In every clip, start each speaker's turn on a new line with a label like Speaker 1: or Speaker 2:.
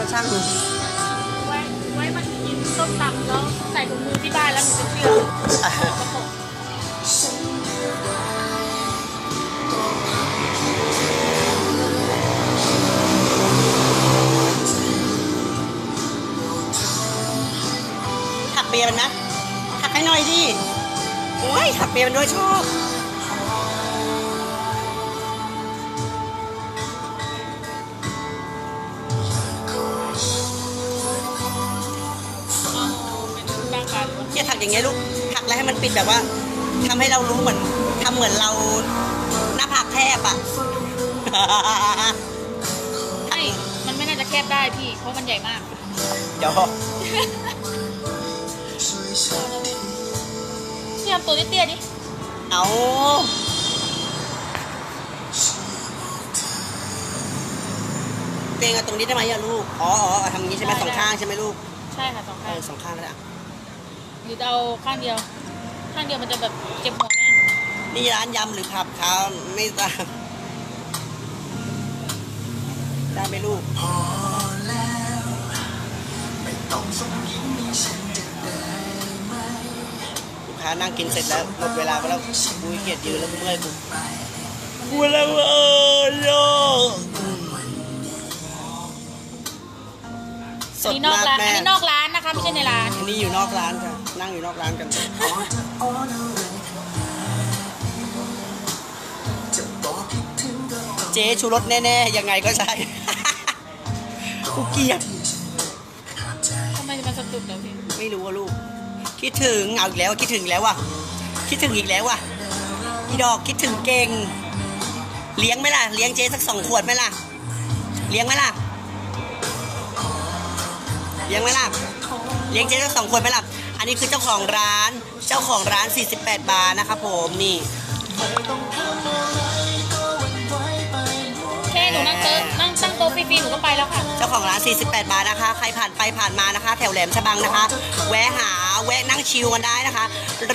Speaker 1: ก็ช่าง
Speaker 2: ไว้ไว้มันกินส้มตำแล้วใส่ถุงมือที่บ้านแล้วหนูจะเชื่อระบบ
Speaker 1: ถักเปียมันนะถักให้หน่อยดิโอ้ยถักเปียมันด้วยชอบ
Speaker 2: ปิ
Speaker 1: ดแบบว่าทำให้เรารู้เหมือนทำเหมือนเราหน้าผากแคบอะ
Speaker 2: ไม่มันไม่น่าจะแคบได้พี่ เพราะมันใหญ่มาก
Speaker 1: เดี๋ยว
Speaker 2: พี่ทำตัวเตี้ยๆดิ
Speaker 1: เอาเตียงเอาตรงนี้ได้ไหมอะลูก อ๋ออ๋อทำอย่างนี้ใช่ไหมสองข้างใช่ไหมลูก
Speaker 2: ใช่ค่ะสอง
Speaker 1: เอ
Speaker 2: ข้าง
Speaker 1: อสองข้างก็ได้อะ
Speaker 2: หรือจะเอาข้างเดียว ข้างเดียวมันจะแบบเจ็บหัวแม่
Speaker 1: นี่ร้านยำหรือผับเขาไม่ทราบได้ไหมลูกลูกค้านั่งกินเสร็จแล้วหมดเวลาไปแล้วกูขี้เกียจยืนแล้วเมื่อยกูกูแล้วเออโลกส
Speaker 2: อัน
Speaker 1: ด
Speaker 2: นี้นอก
Speaker 1: มาก
Speaker 2: ร้าน
Speaker 1: แม่
Speaker 2: อั นนี้นอกร้านนะคะไม่ใช่ในร้าน
Speaker 1: อันนี้อยู่นอกร้านค่ะ นั่งอยู่นอกร้านกันเจ๊ชูรสแน่ๆ ยังไงก็ใช่กูเกลียด
Speaker 2: ทำไมมันสะดุดเลยพี่
Speaker 1: ไม่รู้ว่าลูก คิดถึงเอาอีกแล้วคิดถึงอีกแล้วว่ะ คิดถึงอีกแล้วว่ะอีดอกคิดถึงเก่ง เลี้ยงไหมล่ะ เลี้ยงเจ๊สักสองขวดไหมล่ะ เลี้ยงไหมล่ะ เลี้ยงไหมล่ะ เลี้ยงเจ๊สักสองขวดไหมล่ะอันนี้คือเจ้าของร้านเจ้าของร้าน 48 บาทนะครับผมนี่
Speaker 2: แค่หนูนั่งเต๊ะนั่งตั้งโต๊ะฟรีๆหนูก็ไปแล้วค่ะ
Speaker 1: เจ้าของร้าน 48 บาทนะคะ ใครผ่านไปผ่านมานะคะ แถวแหลมฉบังนะคะ แวะหาแวะนั่งชิลกันได้นะคะ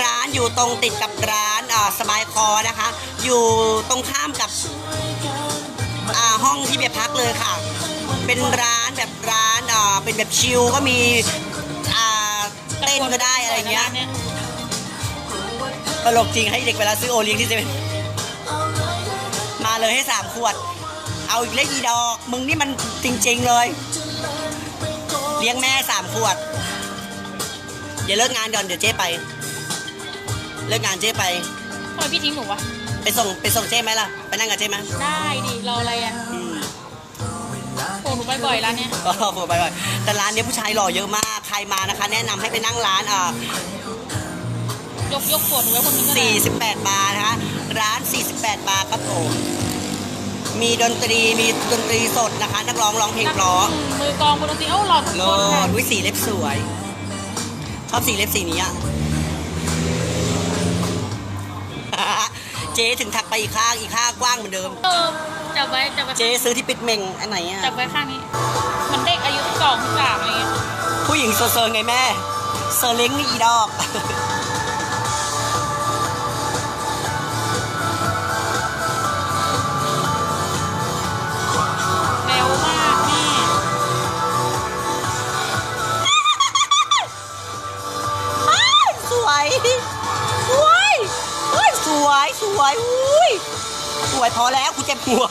Speaker 1: ร้านอยู่ตรงติดกับร้านอ่าสบายคอนะคะ อยู่ตรงข้ามกับอ่าห้องที่เบียร์พักเลยค่ะ เป็นร้านแบบร้านอ่าเป็นแบบชิลก็มีอ่า เต้นก็ได้อะไรเงี้ย
Speaker 2: เนี่ย
Speaker 1: ตลกจริงให้เด็กเวลาซื้อโอเลี้ยงที่เซเว่นมาเลยให้สามขวด เอาอีกเล็กอีดอก มึงนี่มันจริง ๆเลย เลี้ยงแม่สามขวด อย่าเลิกงานก่อนเดี๋ยวเจ๊ไป เลิกงานเจ๊ไป
Speaker 2: ทำไมพี่ทิ้งหนูวะ
Speaker 1: ไปส่งไปส่งเจ๊ไหมล่ะ ไปนั่งกับเจ๊ไหม
Speaker 2: ได้ดิรออะไรอะ
Speaker 1: อืม
Speaker 2: โอ้หนูไปบ่อยร้านเนี้ย
Speaker 1: ก็ไปไปแต่ร้านเนี้ยผู้ชายหล่อเยอะมาก ใครมานะคะ แนะนำให้ไปนั่งร้านอ่า
Speaker 2: ยกยกขวดหนูไว้คนนึงก็ได้
Speaker 1: 48 บาทนะคะ ร้าน 48 บาทครับผม มีดนตรี มีดนตรีสดนะคะ นักร้องร้องเพลงเพราะ
Speaker 2: มือกลองบนดนตรีเอ้าหลอดทุก
Speaker 1: โล
Speaker 2: คนค่ะ
Speaker 1: ดวิสีเล็บสวย ชอบสีเล็บสีนี้อะเจ๊ถึงทักไปอีกข้าง อีกข้างกว้างเหมือนเดิม
Speaker 2: เออ จับไว้จับไว้
Speaker 1: เจ๊ซื้อที่ปิดเมงอันไหนอะ
Speaker 2: จับไว้ข้างนี้ มันเด็กอายุสองสามอะไรเงี้ย
Speaker 1: ผู้หญิงเซอร์เซอร์ไงแม่ เซอร์เล้งนี่อีดอก
Speaker 2: เร็วมากแม่
Speaker 1: สวยสวยเฮ้ยสวย สวย อุ้ย สวยพอแล้วกู เจ็บหัว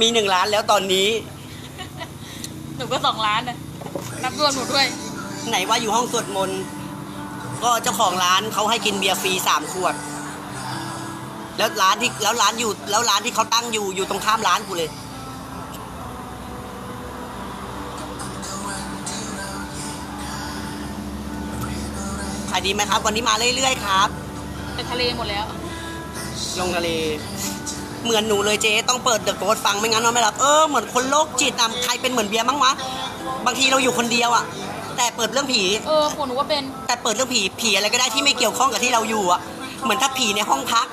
Speaker 1: มีหนึ่งล้านแล้วตอนนี้
Speaker 2: หนูก็สองล้านนะนับรวมหนูด้วย
Speaker 1: ไหนว่าอยู่ห้องสวดมนต์ ก็เจ้าของร้านเขาให้กินเบียร์ฟรีสามขวด แล้วร้านที่แล้วร้านอยู่ แล้วร้านที่เขาตั้งอยู่อยู่ตรงข้ามร้านกูเลยขายดีไหมครับ วันนี้มาเรื่อยๆครับ
Speaker 2: ไปทะเลหมดแล้ว
Speaker 1: ลงทะเล เหมือนหนูเลยเจ๊ต้องเปิดเดอะโกดฟังไม่งั้นนอนไม่หลับเออเหมือนคนโรคจิตอะใครเป็นเหมือนเบียร์มั้งวะบางทีเราอยู่คนเดียวอะแต่เปิดเรื่องผี
Speaker 2: เออของหนูก็เป็น
Speaker 1: แต่เปิดเรื่องผีผีอะไรก็ได้ที่ไม่เกี่ยวข้องกับที่เราอยู่อะเหมือนถ้าผีในห้องพัก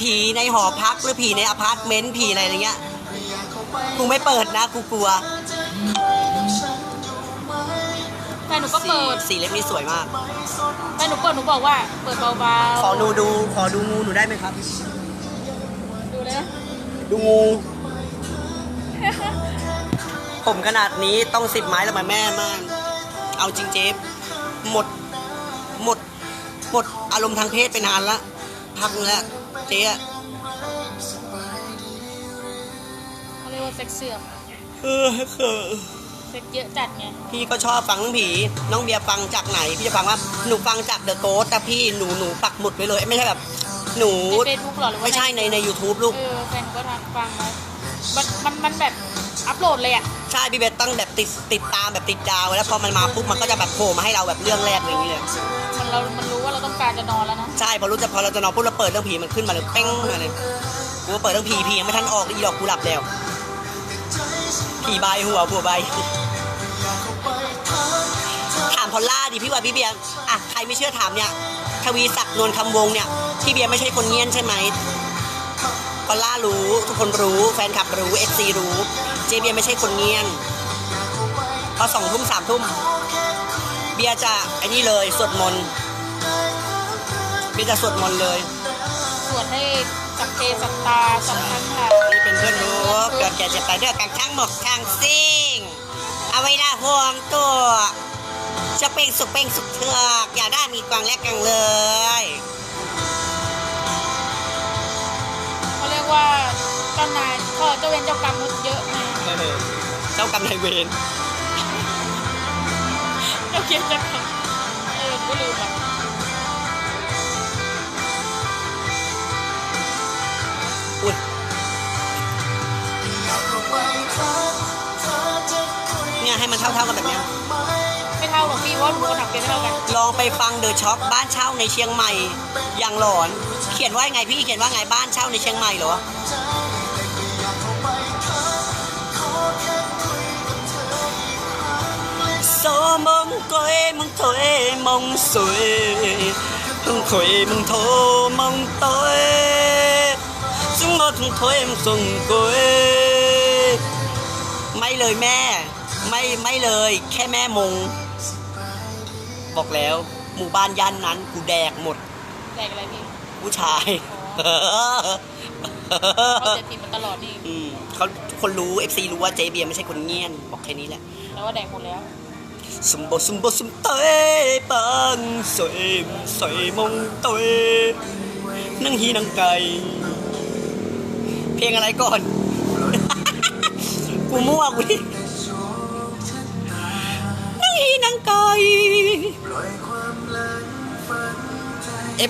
Speaker 1: ผีในหอพักหรือผีในอพาร์ตเมนต์ผีอะไรอะไรเงี้ยกูไม่เปิดนะกูกลัว
Speaker 2: นหนูก็
Speaker 1: สี
Speaker 2: เปิด
Speaker 1: สีเล็บนี่สวยมาก
Speaker 2: แฟนหนูเปิดหนูบอกว่า เปิดเบา
Speaker 1: ขอดูดูขอดูงูหนูได้ไหมครับ
Speaker 2: ๆดูเลยนะ
Speaker 1: ดูงู ผมขนาดนี้ต้องสิบไม้แล้วมาแม่มาก เอาจริงเจ๊หมด หมด หมดอารมณ์ทางเพศไปนานละ พักนึงแล้วเจ๊อะ
Speaker 2: เขาเรียกว่าเซ็กเสื่อม
Speaker 1: เออเออ
Speaker 2: เซ็กเยอะจัดไง
Speaker 1: พี่ก็ชอบฟังเรื่องผี น้องเบียร์ฟังจากไหน พี่จะฟังว่าหนูฟังจากเดอะโกสแต่พี่หนูหนูปักหมุดไว้เลย ไม่ใช่แบบ หนู
Speaker 2: ในเฟซบุ๊กหรอหรือว่า
Speaker 1: ไม่ใช่ในใน YouTube ลูก
Speaker 2: เออแฟนก็ทำฟังแล้วมันมันมันแบบอัพโหลดเลยอะ
Speaker 1: ใช่พี่เบสตั้งแบบติดติดตามแบบติดดาวไว้แล้วพอมันมาปุ๊บมันก็จะแบบโผล่มาให้เราแบบเรื่องแรกอย่างนี้เลย
Speaker 2: มันเรา มันรู้ว่าเราต้องการจะนอนแล้วนะ
Speaker 1: ใช่พอรู้จะพอเราจะนอนปุ๊บเราเปิดเรื่องผีมันขึ้นมาเลยเป้งมาเลยกูเปิดเรื่องผีผียังไม่ทันออกอีดอกกูหลับแล้วผีใบหัวผัวใบถาม พอลล่าดิพี่ว่าพี่เบียร์อะใครไม่เชื่อถามเนี่ยทวีศักดิ์นวลคำวงเนี่ยพี่เบียร์ไม่ใช่คนเงียนใช่ไหมพอลล่ารู้ทุกคนรู้แฟนคลับรู้เอฟซีรู้ เจเบียร์ไม่ใช่คนเงียนพอสองทุ่มสามทุ่มเบียร์จะไอ้นี่เลยสวดมนต์เบียร์จะสวดมนต์เลย
Speaker 2: สวดให้สัพเพสัตตาสัมพันธ์ค่ะ
Speaker 1: นี่เป็นเพื่อนรู้เกิดแก่เจ็บตายเดือกันทั้งหมดทั้งสิ้นเอาไว้ละห่วงตัว จะเป็นสุขเป็นสุขเถือกอยากได้มีกวางแลกกันเลย
Speaker 2: เขาเรียกว่าเจ้านายเขาเจ้าเวรเจ้ากรรมมุดเยอะไง
Speaker 1: เจ้ากรรมนายเวร
Speaker 2: เจ้าเกียรติเจ้ากรรมเออก็ลืมอะ
Speaker 1: อุ้ยเนี่ยให้มันเท่าๆกันแบบเนี้ย
Speaker 2: ไม่ ว่าหนูก็ทำเป็นเท่ากัน
Speaker 1: ลองไปฟังเดอะช็อคบ้านเช่าในเชียงใหม่อย่างหลอน เขียนว่าไงพี่เขียนว่าไงบ้านเช่าในเชียงใหม่เหรอโซมงกอยมึงถอยมงสวยมึงถอยมึงโทมึงตอยซึ่งมดมึงถอยมึงส่งกอไม่เลยแม่ ไม่ไม่เลย แค่แม่มง บอกแล้วหมู่บ้านย่านนั้นกูแดกหมด
Speaker 2: แดกอะไรพี่
Speaker 1: ผู้ชาย
Speaker 2: เขาเจ็บผิดมาตลอดนี่
Speaker 1: อืมเขาทุกคนรู้ FC รู้ว่าเจเบียร์ไม่ใช่คนเงียน บอกแค่นี้แหละ
Speaker 2: แล้วว่าแดกหมดแล้ว
Speaker 1: สมบูสมบูสมเตยปังสวยสวยมงเตยนั่งฮีนังไก่เพลงอะไรก่อน กูมั่วกูดิ นั่งฮีนังไก่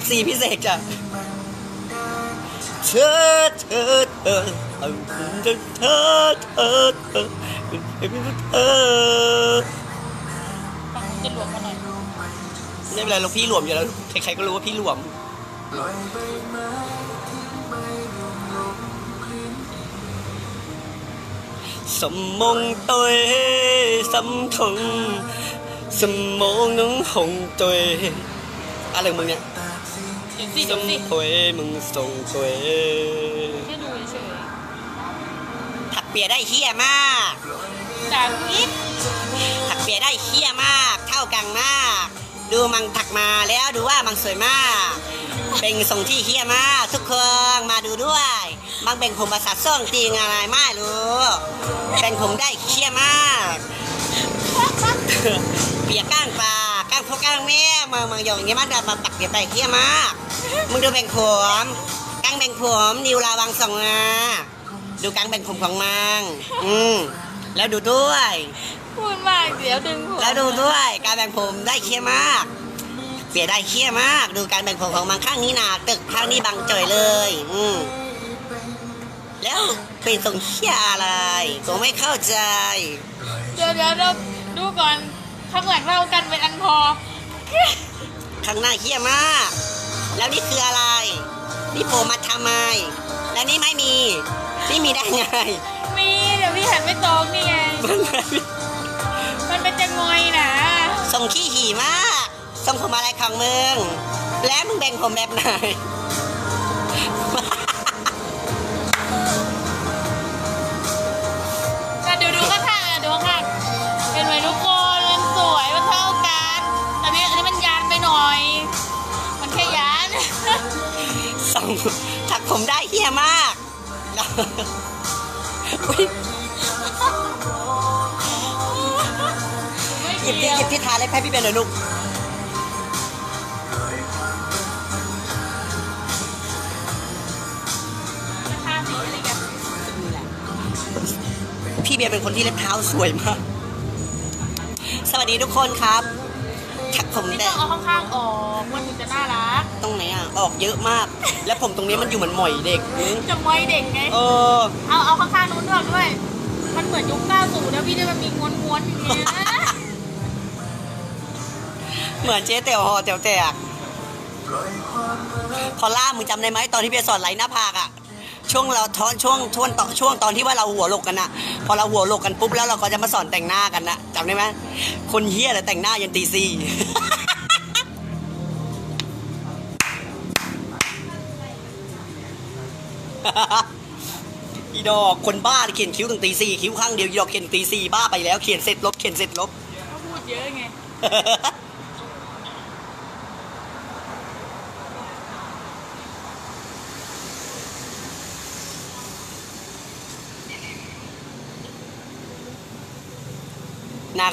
Speaker 1: FC พิเศษจ้ะเธอเธอเธอเธอเธอเธอเธอเธอเธอ
Speaker 2: ฟังจะหลวมมาหน่อย
Speaker 1: ไม่เป็นไรเราพี่หลวมอยู่แล้วใครๆก็รู้ว่าพี่หลวมสมมงตัวสำทง สมองน้องหงตัว อะไรของมึงเนี่ย
Speaker 2: เดี๋ยวสิ
Speaker 1: ส
Speaker 2: เดี๋ยว
Speaker 1: ม
Speaker 2: สิ
Speaker 1: ถวยมึงส่งตัว
Speaker 2: แค่ดูเฉย
Speaker 1: ถักเปียได้เฮี้ยมาก
Speaker 2: ๆจากนิด
Speaker 1: ถักเปียได้เฮี้ยมาก เท่ากันมาก ดูมังถักมาแล้วดูว่ามังสวยมาก เป็นทรงที่เฮี้ยมาก ทุกคนมาดูด้วยมังเป็นผมภาษาส่งตีงอะไรไม่รู้ เป็นผมได้เฮี้ยมาก เปียกก้างปลาก้างพวกก้างแม่มามาอย่างเงี้ยมันจะมาตักเปียกไปเฮี้ยมากมึงดูแบ่งผมก้างแบ่งผมนิวลาวังสองนาดูก้างแบ่งผมของมังอืมแล้วดูด้วย
Speaker 2: พูดมากเดี๋ยวดึงหัว
Speaker 1: แล้วดูด้วย การแบ่งผมได้เคี้ยมาก เปียได้เคี้ยมาก ดูการแบ่งผมของมังข้างนี้หนาตึกข้างนี้บังจ่อยเลย อืมแล้วเป็นทรงเคี้ยอะไรผมไม่เข้าใจ
Speaker 2: เดี๋ยวเดี๋ยวเราดูก่อน ข้างหลังเรากันเป็นอันพอ
Speaker 1: ข้างหน้าเคี้ยมาก แล้วนี่คืออะไร นี่โผล่มาทำไม แล้วนี่ไม่มี นี่มีได้ไง
Speaker 2: มีเดี๋ยวพี่หันไม่ตรงนี่ไง
Speaker 1: มันไม่มี
Speaker 2: มันเป็นจะงอยนะ
Speaker 1: ทรงขี้หี่มากทรงผมอะไรของมึง แล้วมึงแบ่งผมแบบไหน ถักผมได้เฮียมากหยิ
Speaker 3: บที่หยิบที่ทานเลยให้พี่เบนหน่อยลูกพี่เบียร์เป็นคนที่เล็บเท้าสวยมาก สวัสดีทุกคนครับ ถักผม
Speaker 2: นี่
Speaker 3: แต่
Speaker 2: ต้องเอาข้างๆออกมันถึงจะน่ารัก
Speaker 3: ตรงไหนอะ ออกเยอะมาก แล้วผมตรงนี้มันอยู่เหมือนหมอยเด็กนึง
Speaker 2: จะมอยเด็กไง
Speaker 3: เออ
Speaker 2: เอาเอาข้างๆนู้นออกด้วย มันเหมือนยุค90แล้วพี่ได้มันมีม้วนๆอย่างเงี้ย
Speaker 3: เหมือนเจ๊เตี๋ยวหอเตี๋ยวแตกพอล่ามึงจำได้ไหมตอนที่เบียร์สอนไหลหน้าผากอะ ช่วงเราทอนช่วงช่วงตอนช่วงตอนที่ว่าเราหัวโลกกันอะพอเราหัวโลกกันปุ๊บแล้วเราก็จะมาสอนแต่งหน้ากันนะจำได้ไหมคนเฮี้ยเลยแต่งหน้ายันตีสี่อีดอกคนบ้าเขียนคิ้วถึงตีสี่คิ้วข้างเดียวอีดอกเขียนตีสี่บ้าไปแล้วเขียนเสร็จลบเขียนเสร็จลบ
Speaker 2: ก็พูดเยอะไง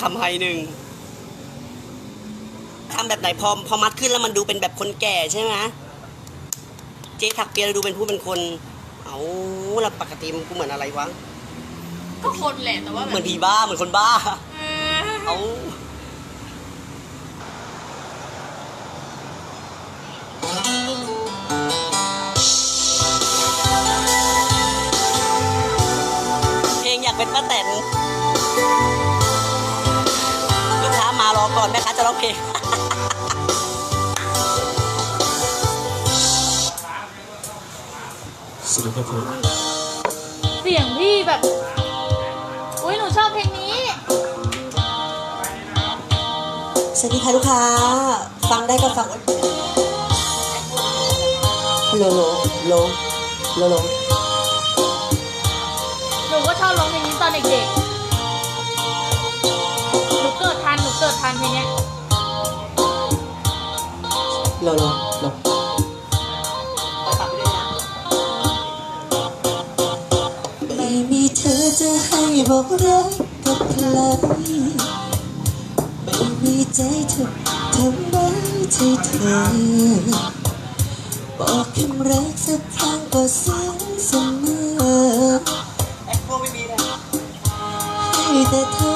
Speaker 3: หนาคำไฮหนึ่งทำแบบไหนพอพอมัดขึ้นแล้วมันดูเป็นแบบคนแก่ใช่ไหมเจ๊ถักเปียแล้วดูเป็นผู้เป็นคน เอาแล้วปกติมันกูเหมือนอะไรวะ
Speaker 2: ก็คนแหละแต่ว่าแบ
Speaker 3: เหมือน
Speaker 2: บ
Speaker 3: ผีบ้าเหมือนคนบ้า
Speaker 2: เออ
Speaker 3: เอาามารอก่อนแม่ค้าจะร้องเพลง
Speaker 4: สวัสดีครับผม
Speaker 2: เสียงพี่แบบ อุ้ยหนูชอบเพลงนี้
Speaker 3: สวัสดีค่ะลูกค้า ฟังได้ก็ฟังโลโลโลโลโล
Speaker 2: ทันหนูเกิดทันเพลงเนี้ย
Speaker 3: โลโลโลไม่มีเธอจะให้บอกรักกับใครไม่มีใจเธอทำไมใจเธอ บอกคำรักสักครั้งก็ซึ้งเสมอให้แต่เธอ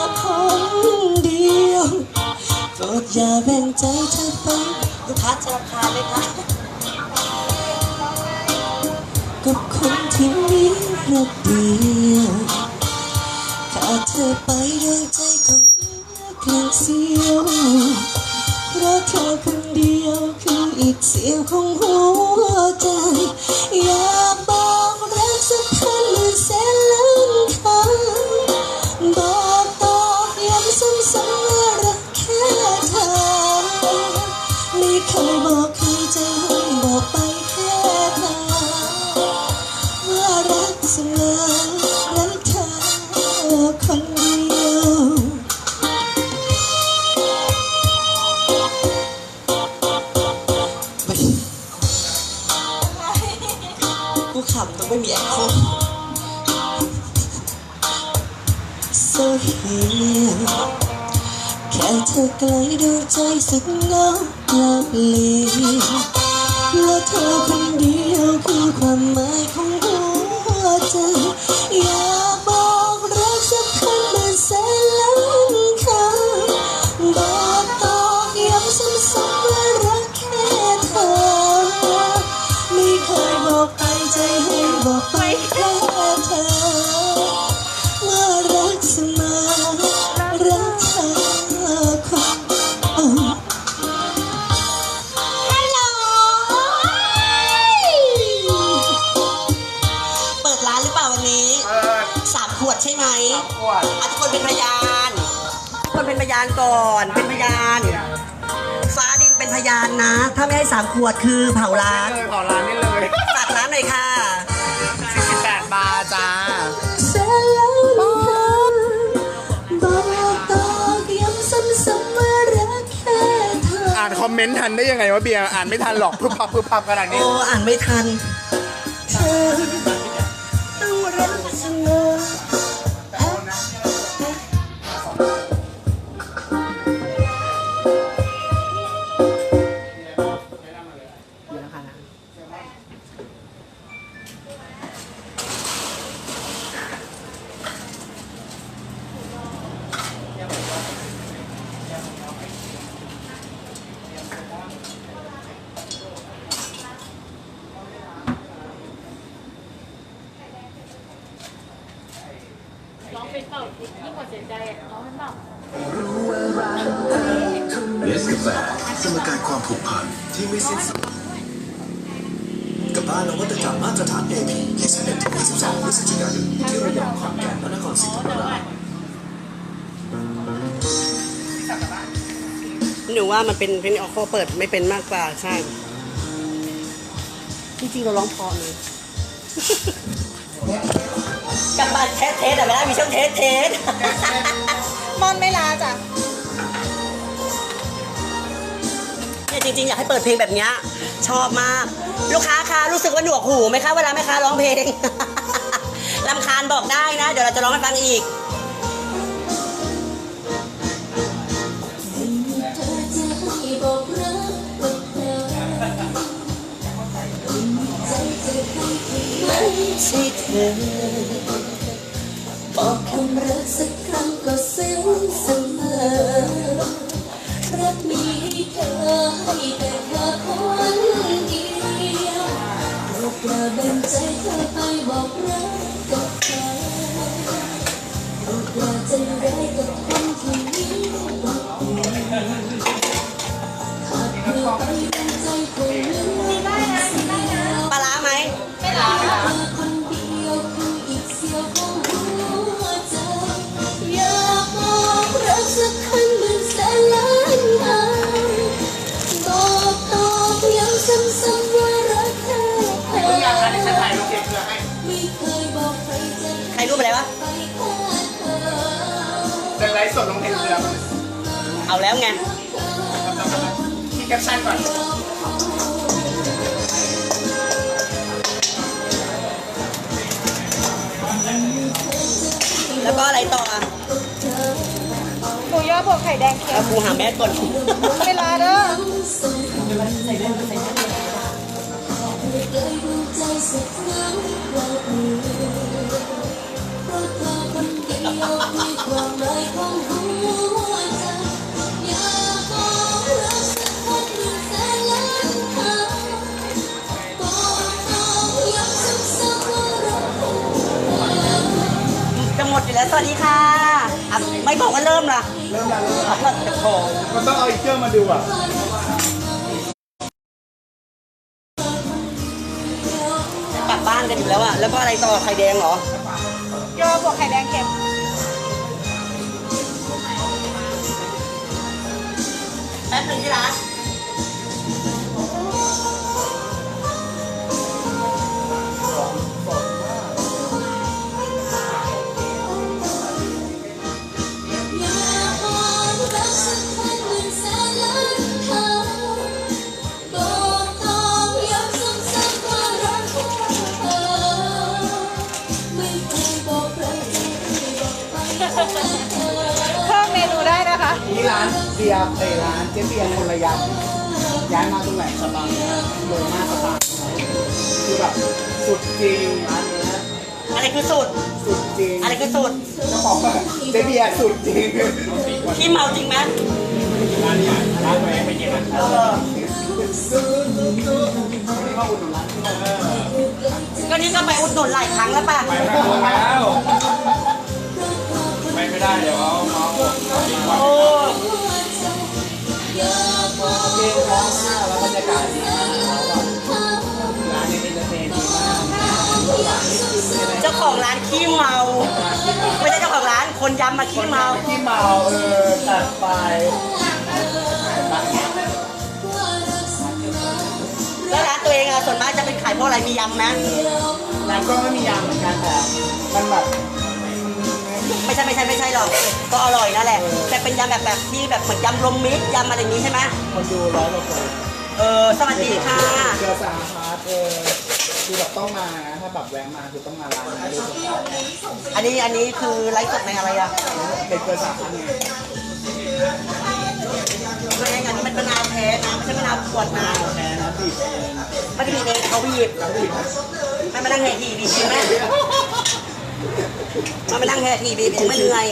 Speaker 3: อย่าแบ่งใจเธอไปลูกค้าจะรำคาญไหมคะกับคนที่มีรักเดียวขาดเธอไปดวงใจของเลือกคลางเสียวเพราะเธอคนเดียวคืออีกเสียวของหัวใจอยาำต้องไม่มีแอคโคโซเฮียแค่เธอไกลดวงใจสุดเงาลับลีและเธอคนเดียวคือความหมายของ ไหม
Speaker 4: ขวด
Speaker 3: อะทุกคนเป็นพยานทุกคนเป็นพยานก่อน เป็นพยาน ฟ้าดินเป็นพยานนะ ถ้าไม่ให้สามขวดคือเผาร้าน
Speaker 4: เลยขอร้านนี้เลย
Speaker 3: ฝากร้านหน่อยค่ะ
Speaker 4: 48บาทจ้า
Speaker 3: เสร็จแล้วนะคะบอกตอกย้ำซ้ำๆว่ารักแค่เธอ
Speaker 4: อ่านคอมเมนต์ทันได้ยังไงวะเบียร์อ่านไม่ทันหรอกพึบพับพึบพับขนาดนี้
Speaker 3: โอ้อ่านไม่ทัน
Speaker 5: ที่ไม่สิ้นสุดกับบ้านนวัตกรรมมาตรฐาน AP 21ถึง22พฤศจิกายนที่ระยองขอนแก่นและนครศรีธรรมราช
Speaker 1: หนูว่ามันเป็นเป็นออกโคเปิดไม่เป็นมากกว่าใช่ จริงๆเราร้องเพอเลยกลับบ้านเทสเทสแต่ไม่ได้มีช่วงเทสเทส
Speaker 6: มอนไม่ลาจ้ะ
Speaker 1: เนี่ยจริงๆ อยากให้เปิดเพลงแบบเนี้ยชอบมาก ลูกค้าคะรู้สึกว่าหนวกหูไหมคะเวลาแม่ค้าร้องเพลง ลำคาญบอกได้นะ เดี๋ยวเราจะร้องให้ฟังอีกใช่เธอ
Speaker 3: บอกคำรักสักครั้งก็ซึ้งเสมอ รักมีให้เธอให้แต่เธอคนเดียวโปรดอย่าแบ่งใจเธอไปบอกรักกับใครโปรดอย่าใจร้ายกับคนที่มีบอกขาดเธอไป แล้วไง
Speaker 4: คิดแคปชั่นก่อน
Speaker 1: แล้วก็อะไรต่ออะ
Speaker 6: หมูยอพวกไข่แดงเค็
Speaker 1: เอา
Speaker 6: ม
Speaker 1: กูหาแม่ก่อน
Speaker 6: ไม่ลาเด้อ
Speaker 3: ใส่เรื่องใส่เรื่องเคยดูใจสักครั้งว่าเธอเพราะเธอคนเดียวมีความหมายของหัว ว
Speaker 1: สวัสดีค่ะอะ ไม่บอกว่าเริ่มล่ะ
Speaker 4: เริ่มแล้วมันต้องเอาอีกเครื่องมาดูอะ
Speaker 1: กลับบ้านกันอยู่แล้วอะ แล้วก็อะไรต่อไข่แดงเหรอ
Speaker 6: ยอพวกไข่แดงเค็ม
Speaker 1: แป๊บหนึ่งที่ร้าน
Speaker 3: ร้านเบี
Speaker 4: ยร์เอยร้านเจ๊เบียร์คนละยำย้ายมาตรงไหนสตางค์เลยมากสตางค์คือแบบสุดจริงร้านเนี้ย
Speaker 1: อะไรคือสูตร
Speaker 4: สุดจริง
Speaker 1: อะไรคือสูตร
Speaker 4: จะบอกว่าเจ๊เบียร์สุดจริง
Speaker 1: ที่เมาจริงไหม
Speaker 4: ร้านนี้ร้านแหวนไปกินอะ
Speaker 1: เออ
Speaker 4: นี่ว่าอุดหนุนร้านที่เราเออ
Speaker 1: ก็นี่ก็ไปอุดหนุนหลายครั้งแล้วป่ะ
Speaker 4: ไปแล้ว ไปไม่ได้เดี๋ยวเอาเอา
Speaker 1: โอ้
Speaker 3: อยากบอก
Speaker 4: เพลงเพร้อมมากแล้วบรรยากาศดีมากแล้วแบบร้านนี้เป็นเตอร์เทนดีมาก
Speaker 1: เจ้าของร้านขี้เมาไม่ใช่เจ้าของร้านคนยำมาขี้เมา
Speaker 4: ที่เมาเออตัดไป
Speaker 1: แล้วร้านตัวเองอะส่วนมากจะเป็นขายพวกอะไรมียำไหม
Speaker 4: ร้านก็ไม่มียำเหมือนกันแต่มันแบบ
Speaker 1: ไม่ใช่ไม่ใช่ไม่ใช่หรอก ก็อร่อยนั่นแหละ แต่เป็นยำแบบแบบที่แบบเหมือนยำรวมมิตรยำอะไรอย่างนี้ใช่ไหม
Speaker 4: คนดูร้อยกว่าคน
Speaker 1: เออสวัสดีค่ะ
Speaker 4: เจอสาพาร์ทเออคือแบบต้องมานะถ้าแบบแวะมาคือต้องมาร้านนี้โดยเฉพาะ
Speaker 1: อันนี้อันนี้คือไลฟ์สดในอะไรอะ
Speaker 4: เป็นเจอสาพาร์ทไง
Speaker 1: ตัวเองอันนี้มันมะนาวแท้นะไม่ใช่มะนาวขวดนะ
Speaker 4: แพ้นะบีบ
Speaker 1: ไม่ได้มีเองเขาบีบมันมานั่งแห่ทีบีบจริงไหม มันมานั่งแห่ทีบีบเองไม่เหนื่อย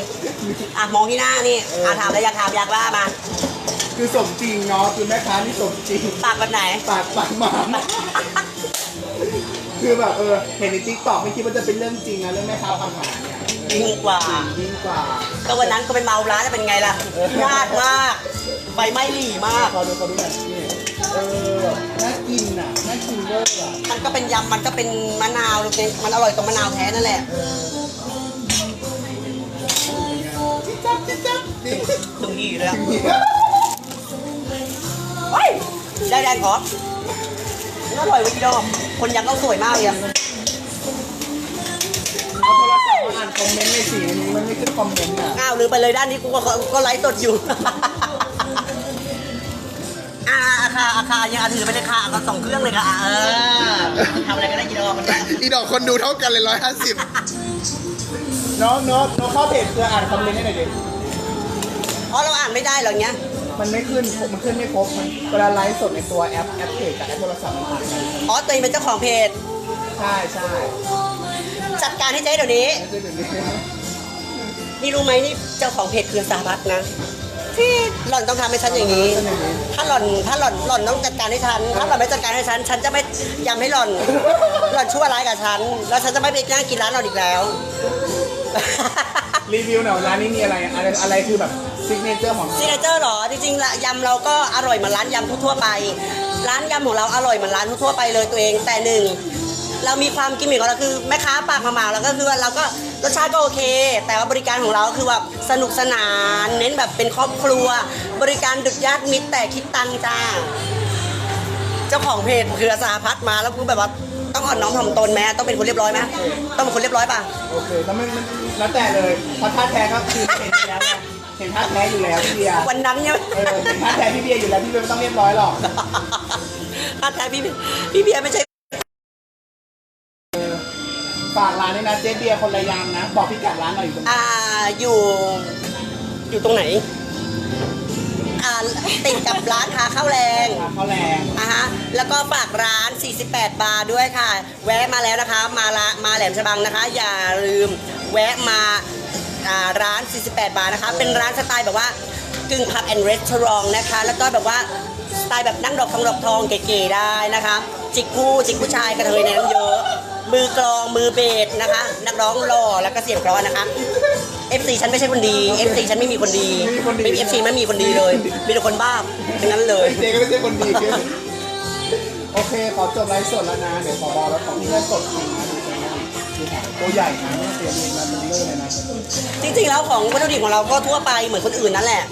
Speaker 1: อะมองที่หน้านี่อะถามอะไรอยากถามอยากว่ามา
Speaker 4: คือสมจริงเนาะคือแม่ค้านี่สมจริง
Speaker 1: ปากแบบไหน
Speaker 4: ปากปากหมาคือแบบเออเห็นในทิกตอกไม่คิดว่าจะเป็นเรื่องจริงนะเรื่องแม่ค้าปากหมาเนี่ย
Speaker 1: ยิ่งกว่า
Speaker 4: ยิ่งกว่า
Speaker 1: ก็วันนั้นก็เป็นเมาร้านจะเป็นไงล่ะยากมากไฟไหม้หลีมาก
Speaker 4: ขอดูขอดูหน่อยนี่ เออน่ากินอะน่ากินเวอร์อะ
Speaker 1: มันก็เป็นยำมันก็เป็นมะนาวเลยมันอร่อยตรงมะนาวแท้นั่นแหละ
Speaker 4: จับจับจับนี่
Speaker 1: ถึงยี่เลยอะเฮ้ยได้แดงขอมันอร่อยเว้ยพี่ดอมคนยำต้องสวยมากเลยอะ
Speaker 4: เอาโทรศัพท์มาอ่านคอมเมนต์ในสีนี้มันไม่ขึ้นคอมเมนต์อะ
Speaker 1: อ้าวลืมไปเลยด้านนี้กูก็ก็ไลฟ์สดอยู่ อ่าอาคาอาคายังอาถือไปเลยค่ะเอาสองเครื่องเลยค่ะเออทำอะไรก็ได้กี่ดอกมันได้
Speaker 7: อีดอกคนดูเท่ากันเลยร้อยห้าสิบ
Speaker 4: น้องน้องน้องเข้าเพจเพื่ออ่านคอมเมนต์ให้หน่อยดิ
Speaker 1: อ๋อเราอ่านไม่ได้เหรอเงี้ย
Speaker 4: มันไม่ขึ้น มันขึ้นไม่ครบมันเวลาไลฟ์สดในตัวแอปแอปเพจกับแอปโทรศัพท์มันอ่านกัน
Speaker 1: อ๋อตัวเองเป็นเจ้าของเพจ
Speaker 4: ใช่ใช่
Speaker 1: จัดการให้เจ๊เดี๋ยวนี้
Speaker 4: เดี๋ยวนี้
Speaker 1: นี่รู้ไหมนี่เจ้าของเพจคือสาพัฒนะ ที่หล่อนต้องทำให้ฉันอย่างนี้
Speaker 4: เป็นอย่างนี้
Speaker 1: ถ้าหล่อนถ้าหล่อนหล่อนต้องจัดการให้ฉัน ถ้าหล่อนไม่จัดการให้ฉัน ฉันจะไม่ยำให้หล่อน หล่อนชั่วร้ายกับฉัน แล้วฉันจะไม่ไปนั่งกินร้านหล่อนอีกแล้ว
Speaker 4: รีวิวหน่อยร้านนี้มีอะไรอะไรอะไรคือแบบซิกเนเจอร์ของ
Speaker 1: ซิกเนเจอร์เหรอ จริงๆละยำเราก็อร่อยเหมือนร้านยำทั่วๆไป ร้านยำของเราอร่อยเหมือนร้านทั่วๆไปเลยตัวเอง แต่หนึ่ง เรามีความกิมมิคของเราคือแม่ค้าปากมาหมาแล้วก็คือว่าเราก็รสชาติก็โอเค แต่ว่าบริการของเราคือแบบสนุกสนาน เน้นแบบเป็นครอบครัว บริการดึกญาติมิตรแต่คิดตังค์จ้า เจ้าของเพจคืออาสาพัฒน์มาแล้วพูดแบบว่าต้องอ่อนน้อมถ่อมตนไหมต้องเป็นคนเรียบร้อยไหมต้องเป็นคนเรียบร้อยป่ะ
Speaker 4: โอเคแล้วมันมันแล้วแต่เลยเพราะท่าแท้ก็คือเห็นอยู่แล้วไงเห็นท่าแท้อยู่แล้วพี่เบียร์
Speaker 1: วันนั้นเนี่ย
Speaker 4: เออเห็นท่าแท้พี่เบียร์อยู่แล้วพี่เบียร์ไม่ต้องเรียบร้อยหรอก
Speaker 1: ถ้าแท้พี่พี่เบียร์ไม่ใช่
Speaker 4: ฝากร้านด้วยนะเจ๊เบียร์คนละยามนะ บอกพี่กัดร้านหน่อยอยู่ตรงไหน
Speaker 1: อ่าอยู่ อยู่ตรงไหน อ่าติดกับร้านค้าข้าวแรง
Speaker 4: ร้านข้าวแรง
Speaker 1: อะฮะแล้วก็ฝากร้าน 48 บาร์ด้วยค่ะ แวะมาแล้วนะคะ มาละมาแหลมฉบังนะคะ อย่าลืมแวะมาอ่าร้าน 48 บาร์นะคะ เป็นร้านสไตล์แบบว่ากึ่งพับแอนด์รีสอร์ทนะคะ แล้วก็แบบว่าสไตล์แบบนั่งดอกทองดอกทองเก๋ๆได้นะคะ จิกผู้จิกผู้ชายกระเทยในนั้นเยอะ มือกลองมือเบสนะคะ นักร้องหล่อแล้วก็เสียงเพราะนะคะ FC ฉันไม่ใช่คนดี FC ฉันไม่มีคนดีไม่มี FC ไม่มีคนดีเลย มีแต่คนบ้าทั้งนั้นเลย
Speaker 4: เจ๊ก็ไม่ใช่คนดี โอเค ขอจบไลฟ์สดแล้วนะ เดี๋ยวขอบอกแล้วของที่เล่นสดจริงนะดูสินะดูหางตัวใหญ่นะไม่เสียเรียนมาเป็นเลื่อยเลยนะ
Speaker 1: จริงๆแล้วของวัตถุดิบของเราก็ทั่วไปเหมือนคนอื่นนั่นแหละ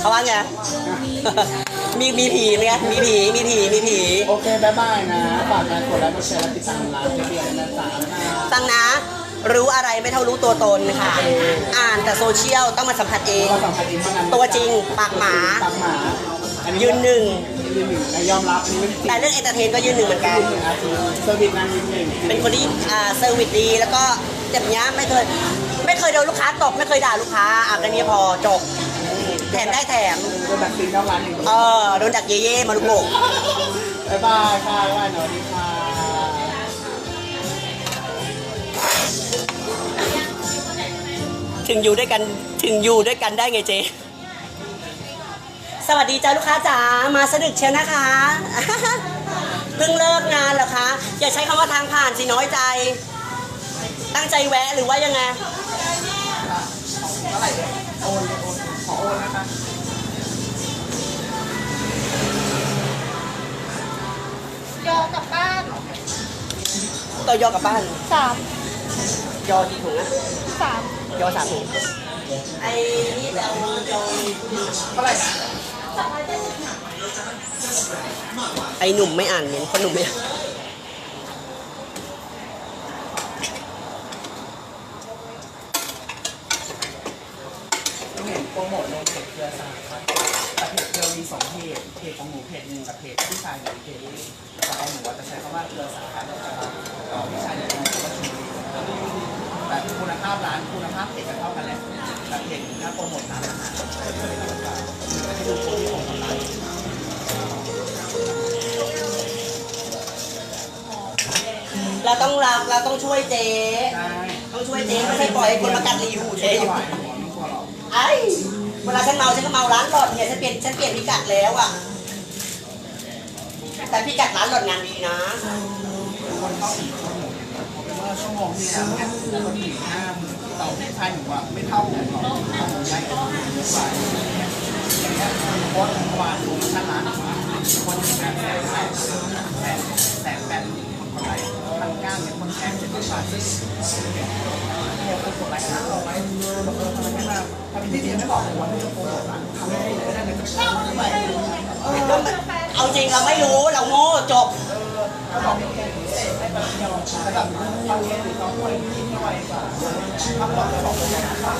Speaker 1: เขาว่าไง มีมีผีไหมคะมีผีมีผีมีผี
Speaker 4: โอเคบ๊ายบายนะฝากการกดไลค์กดแชร์และติดตามร้านเจ๊เบียร์ด้วยนะจ๊ะบ๊ายบาย
Speaker 1: ฟังนะ รู้อะไรไม่เท่ารู้ตัวตนค่ะ อ่านแต่โซเชียลต้องมาสัมผัสเอง
Speaker 4: ก็สำคัญอีกเท่านั้น
Speaker 1: ตัวจริงปากหมา
Speaker 4: ปากหมาอั
Speaker 1: ยืนหนึ่ง
Speaker 4: ยืนหนึ่งนะยอมรับอันนี้เรื่องจริง
Speaker 1: แต่เรื่องเอนเตอร์เทนก็ยืนหนึ่งเหมือนกัน
Speaker 4: ยืนหนึ่งนะคือเซอร์วิสนางยืนหนึ่ง
Speaker 1: เป็นคนที่อ่าเซอร์วิสดีแล้วก็แบบเนี้ยไม่เคยไม่เคยโดนลูกค้าตบไม่เคยด่าลูกค้าอะแค่นี้พอจบอืม แถมได้แถม
Speaker 4: โดนดักตีนนอกร้านอย่าง
Speaker 1: เออโดนดักเย่เย่มาลุกโกะ
Speaker 4: บ๊ายบายค่ะบ๊ายบายสวัสดีค่ะ
Speaker 1: ถึงอยู่ด้วยกันถึงอยู่ด้วยกันได้ไงเจ๊สวัสดีจ้าลูกค้าจ๋ามาสะดึกเชียวนะคะเพิ่งเลิกงานเหรอคะอย่าใช้คำว่าทางผ่านสิน้อยใจ ตั้งใจแวะหรือว่ายังไง
Speaker 4: โอ นโอนขอโอนนะคะ
Speaker 6: ยอกลับบ้าน
Speaker 1: ตัวยอกลับบ้าน
Speaker 6: สาม
Speaker 1: ยอกี่ถุงนะ
Speaker 6: สาม
Speaker 1: ยอสามถุงไอ้นี่จะเอายอ
Speaker 4: เท่าไหร่นะ
Speaker 1: ไอ้หนุ่มไม่อ่านเมนคนหนุ่มไม่อ่าน
Speaker 4: เห็นโป รโมทลงเพจเครือสหพัฒน์แต่เพจเครือมีสองเพจเพจของหนูเพจหนึ่งกับเพจพี่ชายหนูเพจหนึ่งแต่ของหนูว่าจะใช้คำว่าเครือสหพัฒน์แต่ของพี่ชายเนี่ยเป็นคำว่าชุมชนแต่คุณภาพร้านคุณภาพเพจก็เท่ากันแหละแต่เพจหนึ่งถ้าโปรโมทร้านอาหารจะให้ดูโปรที่ของร้าน
Speaker 1: เราต้องรักเราต้องช่วยเจ๊
Speaker 4: ใช่
Speaker 1: ต้องช่วยเจ๊ไม่ใช่ปล่อยให้คนมากัดรีวิวเจ๊
Speaker 4: ไม่
Speaker 1: อยู่
Speaker 4: ไหวหมอ
Speaker 1: เวลาฉันเมาฉันก็เมาร้านหลอดเนี่ยฉันเปลี่ยนฉันเปลี่ยนพิกัดแล้วอะ แต่พิกัดร้านหลอดงานดีนะ
Speaker 4: คนเข้าอีกคนหนูเนี่ยเพราะเป็นว่าอชั่วโมงที่แล้วเนี่ยคนหญิงห้าหมื่นแต่พี่ชายหนูอะไม่เท่าของเราของหนูได้กันเยอะกว่าอย่างเงี้ยโพสต์เมื่อวานดูชนะคนแสนแสนแสนแสนแสนแปดคนคนไลค์พันเก้าเนี่ยคนแชร์เจ็ดพันบาทซึ่งเนี่ยคนกดไลค์ห้าร้อยบอกเออทำไมไม่มาทำไม พี่เดียไม่บอกว่าจะโปรโมทอะทำให้ได้ได้เลยก็ชอบไป
Speaker 1: เอาจริงเราไม่รู้เราโง่จบ
Speaker 4: ก็บอกพี่เดียให้แบบเดียวแบบตอนนี้หรือตอนพูดอะไรพี่ไม่ไหวกว่าถ้าบอกจะบอกเลยอะเอา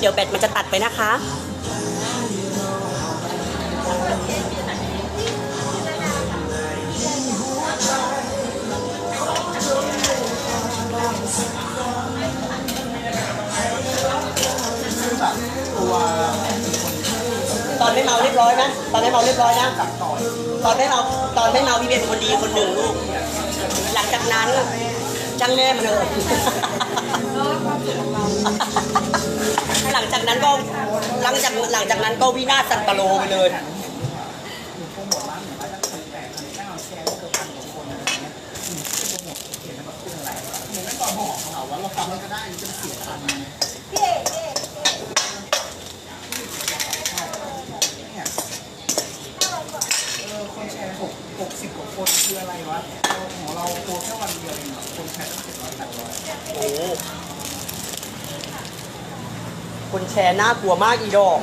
Speaker 4: เดี๋
Speaker 1: ยวแบตมันจะตัดไปนะคะ เมาเรียบร้อยนะ ตอนไม่เมาเรียบร้อยนะ
Speaker 4: ตัดต่อย
Speaker 1: ตอนไม่เมาตอนไม่เมาพี่เป็นคนดีคนหนึ่งลูก หลังจากนั้นจ้างแม่มันเลยหลังจากนั้นก็หลังจากหลังจากนั้นก็วินาศสันตโลไปเลย
Speaker 4: โปรโมทร้านหนึ่งร้านละพันแปดพันเก้าแชร์เกือบพันกว่าคนอะไรเงี้ยอืมโปรโมทเขียนแบบขึ้นอะไรหนูไม่ตอบบอกเขาว่าเราทำแล้วก็ได้จะเสียตังค์ไง
Speaker 6: พี่เอกพี่เอก
Speaker 4: เนี่ยเออคนแชร์หกหกสิบกว่า คืออะไรวะเราของเราตัวแค่วันเดียวเองอะคนแชร์ตั้งเจ็ดร้อยแปดร้อย
Speaker 1: โอ้คนแชร์น่ากลัวมากอีดอก